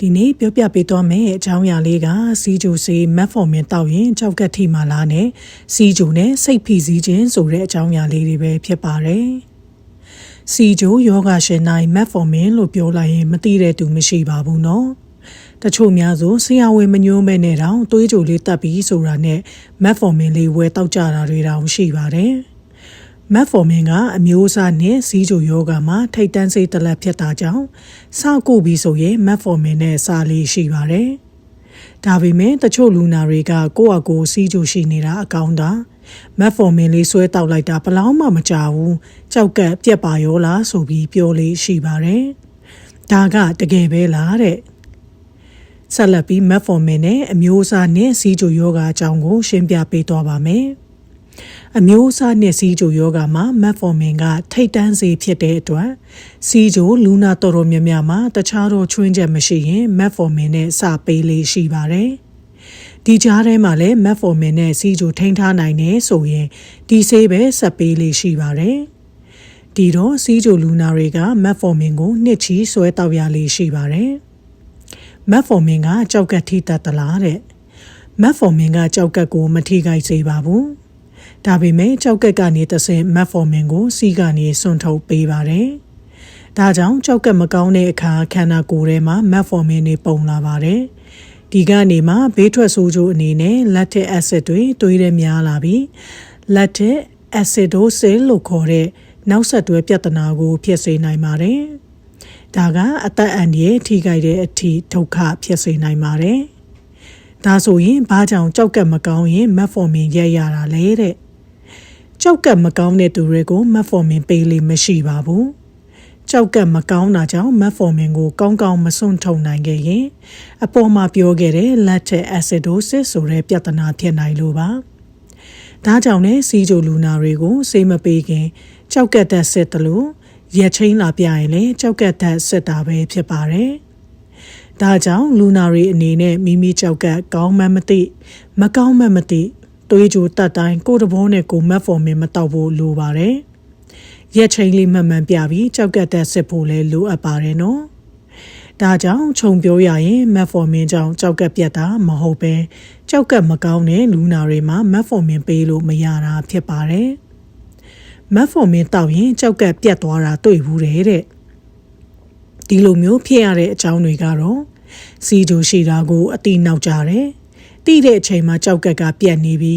ဒီနေ့ပြောပြပေးသွားမယ့်အကြောင်းအရာလေးကစီဂျိုစေးမက်ဖော်မင်တောက်ရင်ကြောက်ကက်ထိမာလာနဲ့စီဂျိုနဲ့စိတ်ဖိစီးခြင်းဆိုတဲ့အကြောင်းအရာလေးတွေပဲဖြစ်ပါတယ်။စီဂျိုယောဂရှင်နိုင်မက်ဖော်မင်လို့ပြောလိုက်ရင်မသိတဲ့သူမရှိပါဘူးနော်။တချို့များဆိုဆရာဝန်မညိုးမဲ့နဲ့တောင်သွေးကြိုလေးတက်ပြီးဆိုတာနဲ့မက်ဖော်မင်လေးဝယ်တောက်ကြတာတွေတောင်ရှိပါတယ်။ မက်ဖော်မင်ကအမျိုးအစားနဲ့စီးကြိုယောဂမှာထိတ်တန်းစိတ်တလက်ဖြစ်တာကြောင့်စောက်ကုပြီးဆိုရင်မက်ဖော်မင်နဲ့စာလေးရှိပါတယ်။ဒါပေမဲ့တချို့လူနာတွေကကိုယ့်အကိုစီးကြိုရှိနေတာအကောင်းတာမက်ဖော်မင်လေးဆွဲတောက်လိုက်တာဘလောင်းမှမကြဘူးကြောက်ကက်ပြက်ပါရောလားဆိုပြီးပြောလေးရှိပါတယ်။ဒါကတကယ်ပဲလားတဲ့။ဆက်လက်ပြီးမက်ဖော်မင်နဲ့အမျိုးအစားနဲ့စီးကြိုယောဂအကြောင်းကိုရှင်းပြပေးသွားပါမယ်။ အမျိုးအစားနဲ့စီးကြိုယောဂမှာမက်ဖော်မင်ကထိတ်တန်းစေဖြစ်တဲ့အတွက်စီးကြိုလူနာတော်တော်များများမှာတခြားတော့ချွင်းချက်မရှိရင်မက်ဖော်မင်နဲ့စပေးလေးရှိပါတယ်။ဒီကြားထဲမှာလည်းမက်ဖော်မင်နဲ့စီးကြိုထိန်းထားနိုင်နေဆိုရင်ဒီဆေးပဲဆက်ပေးလေးရှိပါတယ်။ဒီတော့စီးကြိုလူနာတွေကမက်ဖော်မင်ကိုနှစ်ချီဆွဲတောက်ရလေးရှိပါတယ်။မက်ဖော်မင်ကကြောက်ကက်ထိတတ်သလားတဲ့။မက်ဖော်မင်ကကြောက်ကက်ကိုမထိခိုက်စေပါဘူး။ ဒါပေမဲ့ကြောက်ကက်ကနေတဆင်မက်ဖော်မင်ကိုစီးကနေစွန့်ထုတ်ပေးပါတယ်။ဒါကြောင့်ကြောက်ကက်မကောင်းတဲ့အခါခန္ဓာကိုယ်ထဲမှာမက်ဖော်မင်တွေပုံလာပါတယ်။ဒီကနေမှဘေးထွက်ဆိုးကျိုးအနေနဲ့လက်ထက်အက်ဆစ်တွေတွေးရများလာပြီးလက်ထက်အက်ဆစ်ဒိုဆယ်လို့ခေါ်တဲ့နောက်ဆက်တွဲပြဿနာကိုဖြစ်စေနိုင်ပါတယ်။ဒါကအသက်အန္တရာယ်ထိခိုက်တဲ့အထိဒုက္ခဖြစ်စေနိုင်ပါတယ်။ဒါဆိုရင်ဘာကြောင့်ကြောက်ကက်မကောင်းရင်မက်ဖော်မင်ရက်ရတာလဲတဲ့ ကြောက်ကပ်မကောင်းတဲ့သူတွေကိုမက်ဖော်မင်ပေးလို့မရှိပါဘူးကြောက်ကပ်မကောင်းတာကြောင့်မက်ဖော်မင်ကိုကောင်းကောင်းမစွန့်ထုတ်နိုင်ခဲ့ရင်အပေါ်မှာပြောခဲ့တဲ့ lactic acidosis ဆိုတဲ့ပြဿနာဖြစ်နိုင်လို့ပါဒါကြောင့်လည်းစီးကြိုလူနာတွေကိုစေးမပေးခင်ကြောက်ကပ်သက်စစ်တယ်လို့ရက်ချင်းလာပြရင်လည်းကြောက်ကပ်သက်စစ်တာပဲဖြစ်ပါတယ်ဒါကြောင့်လူနာတွေအနေနဲ့မိမိကြောက်ကကောင်းမှမသိမကောင်းမှမသိ သွေးကြိုတက်တိုင်းကိုတဘောနဲ့ကိုမက်ဖော်မင်မတောက်ဖို့လိုပါတယ်။ရက်ချိန်လေးမှန်မှန်ပြပြီးကြောက်ကက်တက်စစ်ဖို့လည်းလိုအပ်ပါတယ်နော်။ဒါကြောင့်ခြုံပြောရရင်မက်ဖော်မင်ကြောင့်ကြောက်ကက်ပြတ်တာမဟုတ်ပဲကြောက်ကက်မကောင်းတဲ့လူနာတွေမှာမက်ဖော်မင်ပေးလို့မရတာဖြစ်ပါတယ်။မက်ဖော်မင်တောက်ရင်ကြောက်ကက်ပြတ်သွားတာတွေ့ဘူးတဲ့ဒီလိုမျိုးဖြစ်ရတဲ့အကြောင်းတွေကတော့စီဂျိုရှိတာကိုအတိနောက်ကြတယ်။ တိတဲ့အချိန်မှာကြောက်ကက်ကပြက်နေပြီ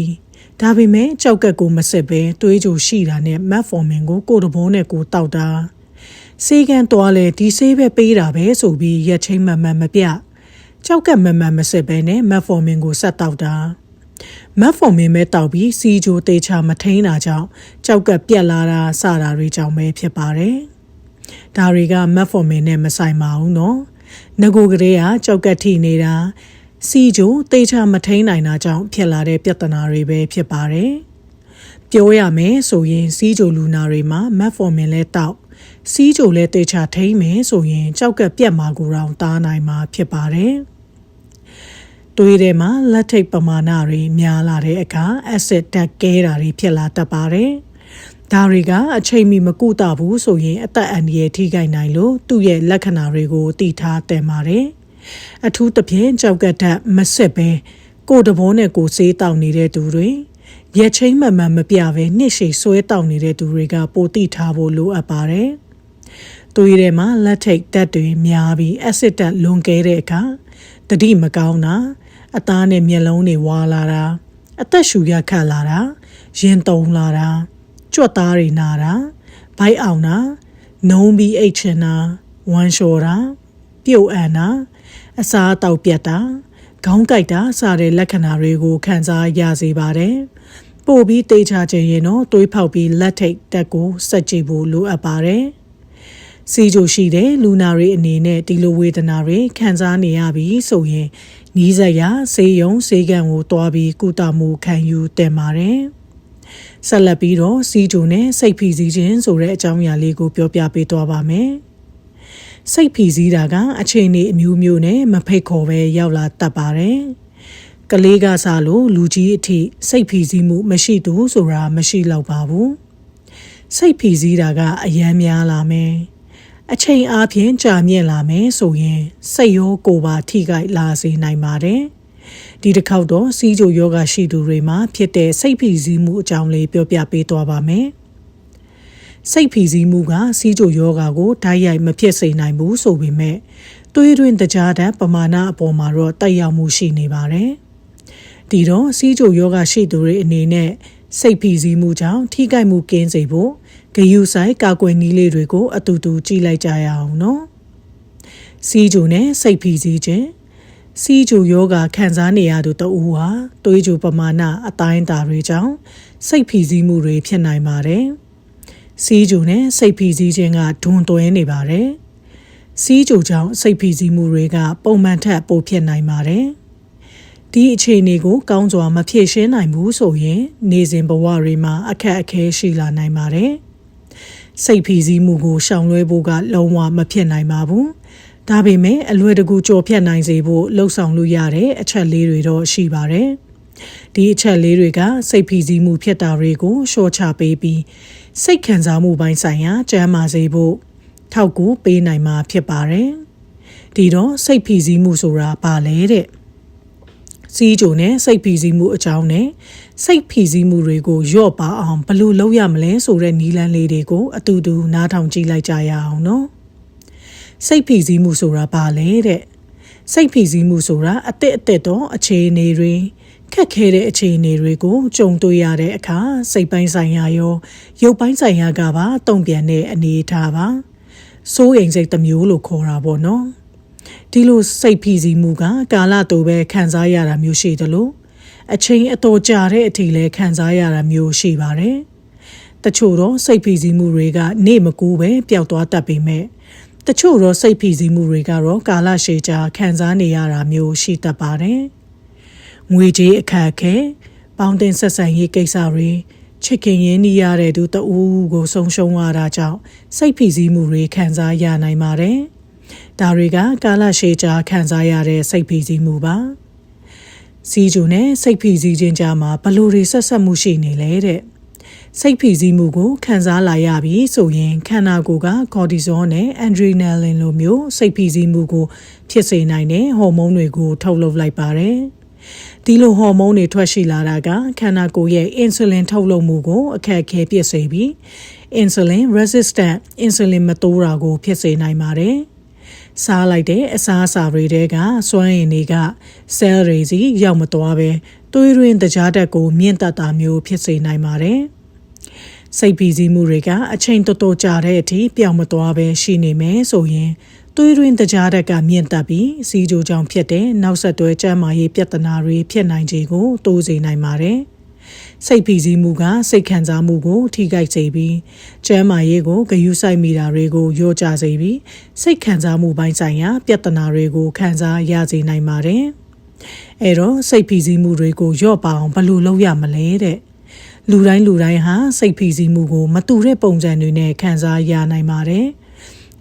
ဒါပေမဲ့ကြောက်ကက်ကိုမစစ်ပဲတွေးကြိုရှိတာနဲ့မက်ဖော်မင်ကိုကိုတဘောနဲ့ကိုတောက်တာစေကန်သွားလဲဒီဆေးပဲပေးတာပဲဆိုပြီးရက်ချင်းမမှန်မပြကြောက်ကက်မမှန်မစစ်ပဲနဲ့မက်ဖော်မင်ကိုဆက်တောက်တာမက်ဖော်မင်ပဲတောက်ပြီးစီဂျိုတေချာမထိန်တာကြောင့်ကြောက်ကက်ပြက်လာတာစတာတွေကြောင့်ပဲဖြစ်ပါတယ်ဒါတွေကမက်ဖော်မင်နဲ့မဆိုင်ပါဘူးနော်ငကိုကလေးကကြောက်ကက်ထိနေတာ စီဂျိုတေချာမထိန်နိုင်တာကြောင့်ဖြစ်လာတဲ့ပြဿနာတွေပဲဖြစ်ပါတယ်။ပြောရမယ်ဆိုရင် စီဂျိုလူနာတွေမှာမက်ဖော်မင်လဲတောက်စီဂျိုလဲတေချာထိန်မယ်ဆိုရင်ကြောက်ကပြက်မှာကိုတောင်တားနိုင်မှာဖြစ်ပါတယ်။တွေးထဲမှာလက်ထိပ်ပမာဏတွေများလာတဲ့အခါအက်ဆစ်တက်ကဲတာတွေဖြစ်လာတတ်ပါတယ်။ဒါတွေကအချိန်မီမကုသဘူးဆိုရင်အသက်အန္တရာယ်ထိခိုက်နိုင်လို့သူ့ရဲ့လက္ခဏာတွေကိုသိထားတင်ပါတယ်။ အထူးသဖြင့်ကြောက်ကတ်မဆက်ပဲကိုတဘောနဲ့ကိုစေးတောက်နေတဲ့သူတွေရက်ချင်းမှန်မှန်မပြပဲနှစ်ရှည်ဆွဲတောက်နေတဲ့သူတွေကပိုတိထားဖို့လိုအပ်ပါတယ်။သွေးထဲမှာလက်ထိတ်တက်တွေများပြီးအက်ဆစ်တက်လွန်ကဲတဲ့အခါတတိမကောင်းတာအသားနဲ့မျက်လုံးတွေဝါလာတာအသက်ရှူရခတ်လာတာရင်တုံလာတာကြွက်သားတွေနာတာဘိုက်အောင်တာနှုံးပြီးအိတ်ချင်တာဝမ်းလျှော်တာပြုတ်အန်တာ အစာတောက်ပြတ်တာခေါင်းကိုက်တာစတဲ့လက္ခဏာတွေကိုခံစားရစေပါတယ်။ပို့ပြီးတေချာခြင်းရင်တော့တွေးဖောက်ပြီးလက်ထိတ်တက်ကိုစက်ကြည့်ဖို့လိုအပ်ပါတယ်။စီဂျိုရှိတဲ့လူနာတွေအနေနဲ့ဒီလိုဝေဒနာတွေခံစားနေရပြီဆိုရင်နီးစပ်ရာဆေးရုံဆေးကန်ကိုတွားပြီးကုသမှုခံယူတင်ပါတယ်။ဆက်လက်ပြီးတော့စီဂျိုနဲ့စိတ်ဖိစီးခြင်းဆိုတဲ့အကြောင်းအရာလေးကိုပြောပြပေးသွားပါမယ်။ စိတ်ဖိစီးတာက အချိန်နေအမျိုးမျိုးနဲ့မဖိတ်ခေါ်ပဲရောက်လာတတ်ပါတယ်။ကလေးကစားလို့လူကြီးအထိစိတ်ဖိစီးမှုမရှိသူဆိုတာမရှိတော့ပါဘူး။စိတ်ဖိစီးတာကအယမ်းများလာမယ်။အချိန်အားဖြင့်ကြာမြင့်လာမယ်ဆိုရင်စိတ်ရောကိုယ်ပါထိခိုက်လာစေနိုင်ပါတယ်ဒီတစ်ခေါက်တော့စီးကြိုယောဂရှိသူတွေမှာဖြစ်တဲ့စိတ်ဖိစီးမှုအကြောင်းလေးပြောပြပေးသွားပါမယ် စိတ်ဖိစီးမှုကစီးကြိုယောဂကိုဓာတ်ရိုက်မဖြစ်စေနိုင်ဘူးဆိုပေမဲ့သွေးတွင်းတကြားတဲ့ပမာဏအပေါ်မှာတော့တိုက်ရောက်မှုရှိနေပါတယ်ဒီတော့စီးကြိုယောဂရှိသူတွေအနေနဲ့စိတ်ဖိစီးမှုကြောင့်ထိခိုက်မှုကင်းစေဖို့ဂယုဆိုင်ကာကွယ်နည်းလေးတွေကို အတူတူကြည့်လိုက်ကြရအောင်နော်စီးကြိုနဲ့စိတ်ဖိစီးခြင်းစီးကြိုယောဂခံစားနေရသူတဦးဟာတွေးကြိုပမာဏအတိုင်းအတာတွေကြောင့်စိတ်ဖိစီးမှုတွေဖြစ်နိုင်ပါတယ် စီးကြိုနဲ့စိတ်ဖိစီးခြင်းကဒွန်တွဲနေပါတယ်စီးကြိုကြောင့်စိတ်ဖိစီးမှုတွေက ပုံမှန်ထက်ပိုဖြစ်နိုင်ပါတယ်ဒီအခြေအနေကိုကောင်းစွာမဖြေရှင်းနိုင်ဘူးဆိုရင် နေစဉ်ဘဝတွေမှာအခက်အခဲရှိလာနိုင်ပါတယ်။စိတ်ဖိစီးမှုကိုရှောင်လွှဲဖို့ကလုံးဝမဖြစ်နိုင်ပါဘူး။ဒါပေမဲ့အလွယ်တကူကြော်ဖြတ်နိုင်စေဖို့လှုံ့ဆော်လို့ရတဲ့အချက်လေးတွေတော့ရှိပါတယ်။ဒီအချက်လေးတွေကစိတ်ဖိစီးမှုဖြစ်တာတွေကိုရှော့ချပေးပြီး စိတ်ခံစားမှုပိုင်းဆိုင်ရာကျန်းမာစေဖို့ထောက်ကူပေးနိုင်မှာဖြစ်ပါတယ်။ဒီတော့စိတ်ဖိစီးမှုဆိုတာဘာလဲတဲ့။စီးကြိုနဲ့စိတ်ဖိစီးမှုအကြောင်းနဲ့စိတ်ဖိစီးမှုတွေကိုရော့ပါအောင်ဘယ်လိုလုပ်ရမလဲဆိုတဲ့နီလန်းလေးတွေကိုအတူတူနားထောင်ကြည့်လိုက်ကြရအောင်နော်စိတ်ဖိစီးမှုဆိုတာဘာလဲတဲ့စိတ်ဖိစီးမှုဆိုတာအသက်အသက်တော့အခြေအနေတွေ ခက်ခဲတဲ့အခြေအနေတွေကိုကြုံတွေ့ရတဲ့အခါစိတ်ပိုင်းဆိုင်ရာရော ရုပ်ပိုင်းဆိုင်ရာကပါတုံ့ပြန်တဲ့အနေအထားပါစိုးရိမ်စိတ်တစ်မျိုးလို့ခေါ်တာပေါ့နော်ဒီလိုစိတ်ဖိစီးမှုက ကာလတူပဲခံစားရတာမျိုးရှိတယ်လို့အချိန်အတော်ကြာတဲ့အထိလည်းခံစားရတာမျိုးရှိပါတယ်။တချို့တော့စိတ်ဖိစီးမှုတွေက နေမကူပဲပျောက်သွားတတ်ပေမဲ့တချို့တော့စိတ်ဖိစီးမှုတွေကတော့ကာလရှည်ကြာခံစားနေရတာမျိုးရှိတတ်ပါတယ်။ ငွေကြေးအခက်အခဲပေါင်းတင်ဆက်ဆံရေးကိစ္စတွေချစ်ခင်ရင်းနှီးရတဲ့သူတဦးကိုဆုံးရှုံးရတာကြောင့်စိတ်ဖိစီးမှုတွေခံစားရနိုင်ပါတယ်။ဒါတွေကကာလရှည်ကြာခံစားရတဲ့စိတ်ဖိစီးမှုပါစီဂျူနဲ့စိတ်ဖိစီးခြင်းကြားမှာဘလို့တွေဆက်ဆက်မှုရှိနေလဲတဲ့စိတ်ဖိစီးမှုကိုခံစားလာရပြီဆိုရင်ခန္ဓာကိုယ်ကကော်တီဇောနဲ့အန်ဒရီနယ်လင်လိုမျိုးစိတ်ဖိစီးမှုကိုဖြစ်စေနိုင်တဲ့ဟော်မုန်းတွေကိုထုတ်လုပ်လိုက်ပါတယ် ဒီလိုဟော်မုန်းတွေထွက်ရှိလာတာကခန္ဓာကိုယ်ရဲ့အင်ဆူလင်ထုတ်လုပ်မှုကိုအခက်အခဲဖြစ်စေပြီး insulin resistant insulin မတိုးတာကို ဖြစ်စေနိုင်ပါတယ်။စားလိုက်တဲ့အစားအစာတွေတဲကစွမ်းရည်တွေက cell တွေစီရောက်မသွားပဲသွေးရင်းတကြားတက်ကို မြင့်တက်တာမျိုးဖြစ်စေနိုင်ပါတယ်။စိတ်ဖိစီးမှုတွေကအချိန်တော်တော်ကြာတဲ့အထိပျောက်မသွားပဲရှိနေမယ်ဆိုရင် သွေးရင်းတကြားတက်ကမြင့်တက်ပြီးစီးကြိုကြောင့်ဖြစ်တဲ့နောက်ဆက်တွဲကျန်းမာရေးပြဿနာတွေဖြစ်နိုင်ခြေကိုတိုးစေနိုင်ပါတယ်။စိတ်ဖိစီးမှုကစိတ်ခံစားမှုကို ထိခိုက်စေပြီးကျန်းမာရေးကိုဂရုစိုက်မိတာတွေကိုလျော့ကျစေပြီးစိတ်ခံစားမှုပိုင်းဆိုင်ရာပြဿနာတွေကိုခံစားရစေနိုင်ပါတယ်။အဲတော့စိတ်ဖိစီးမှုတွေကိုလျော့ပါအောင်ဘယ်လိုလုပ်ရမလဲတဲ့။လူတိုင်းလူတိုင်းဟာစိတ်ဖိစီးမှုကို မတူတဲ့ပုံစံတွေနဲ့ခံစားရနိုင်ပါတယ်။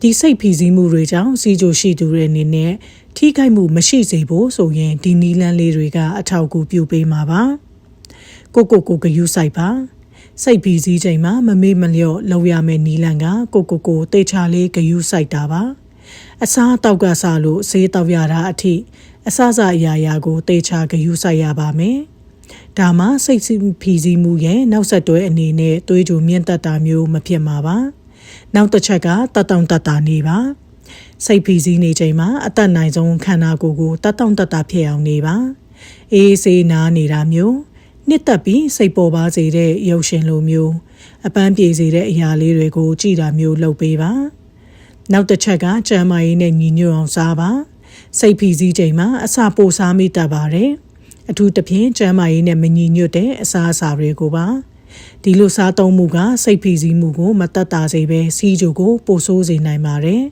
ဒီစိတ်ဖိစီးမှုတွေကြောင့်စီကြိုရှိသူတွေအနေနဲ့ထိခိုက်မှုမရှိစေဖို့ဆိုရင်ဒီနီလန်းလေးတွေကအထောက်အကူပြုပေးမှာပါ။ကိုကိုကိုဂယူးဆိုင်ပါစိတ်ပြီးစည်းချိန်မှာမမေ့မလျော့လောက်ရမယ့်နီလန်ကကိုကိုကိုတေချာလေးဂယူးဆိုင်တာပါအစားတောက်ကစားလို့ဈေးတောက်ရတာအထိအစစအရာရာကိုတေချာဂယူးဆိုင်ရပါမယ်ဒါမှစိတ်ဖီစီးမှုရဲ့နောက်ဆက်တွဲအနေနဲ့သွေးကြိုမြင့်တက်တာမျိုးမဖြစ်မှာပါ နောက်တစ်ချက်ကတတောင်တတာနေပါစိတ်ဖီစီးနေချိန်မှာအသက်နိုင်ဆုံးခန္ဓာကိုယ်ကိုတတောင်တတာဖြစ်အောင်နေပါအေးဆေးနားနေတာမျိုးနှစ်သက်ပြီးစိတ်ပေါ်ပါစေတဲ့ရုပ်ရှင်လိုမျိုးအပန်းပြေစေတဲ့အရာလေးတွေကိုကြည်တာမျိုးလုပ်ပေးပါနောက်တစ်ချက်ကကြမ်းမာရေးနဲ့ညီညွတ်အောင်စားပါစိတ်ဖိစီးချိန်မှာအစာပိုစားမိတတ်ပါတယ်အထူးသဖြင့်ကြမ်းမာရေးနဲ့မညီညွတ်တဲ့အစာအစာတွေကိုပါ ဒီလိုစားသုံးမှုကစိတ်ဖိစီးမှုကို မတတ်တာစေပဲစီးကြိုကို ပိုဆိုးစေနိုင်ပါတယ်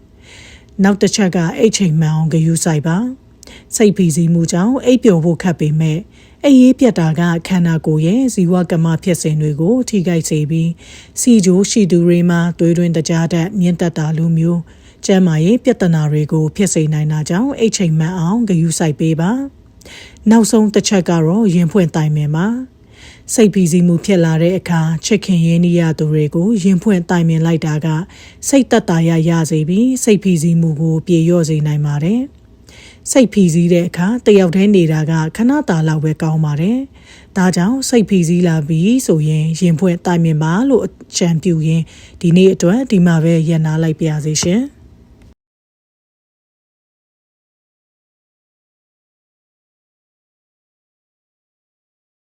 နောက်တစ်ချက်ကအိတ်ချိန်မှန်အောင်ဂရုစိုက်ပါစိတ်ဖိစီးမှုကြောင့်အိပ်ပျော်ဖို့ခက်ပေမဲ့အရေးပြတ်တာကခန္ဓာကိုယ်ရဲ့ဇီဝကမ္မဖြစ်စဉ်တွေကို ထိခိုက်စေပြီးစီဂျိုရှိသူတွေမှာသွေးတွင်တကြားတတ်မြင့်တက်တာလိုမျိုးကျန်းမာရေးပြဿနာတွေကိုဖြစ်စေနိုင်တာကြောင့်အိတ်ချိန်မှန်အောင်ဂရုစိုက်ပေးပါနောက်ဆုံးတစ်ချက်ကတော့ရင်ဖွင့်တိုင်ပင်ပါ စိတ်ဖိစီးမှုဖြစ်လာတဲ့အခါချစ်ခင်ရင်းနှီးရသူတွေကိုရင်ဖွင့်တိုင်ပင်လိုက်တာက စိတ်သက်သာရရစေပြီးစိတ်ဖိစီးမှုကိုပြေလျော့စေနိုင်ပါတယ်။စိတ်ဖိစီးတဲ့အခါတယောက်တည်းနေတာကခဏတာလောက်ပဲကောင်းပါတယ်။ဒါကြောင့်စိတ်ဖိစီးလာပြီးဆိုရင်ရင်ဖွင့်တိုင်ပင်ပါလို့အကြံပြုရင်းဒီနေ့အတွက်ဒီမှာပဲရန်နာလိုက်ပါရစေရှင်။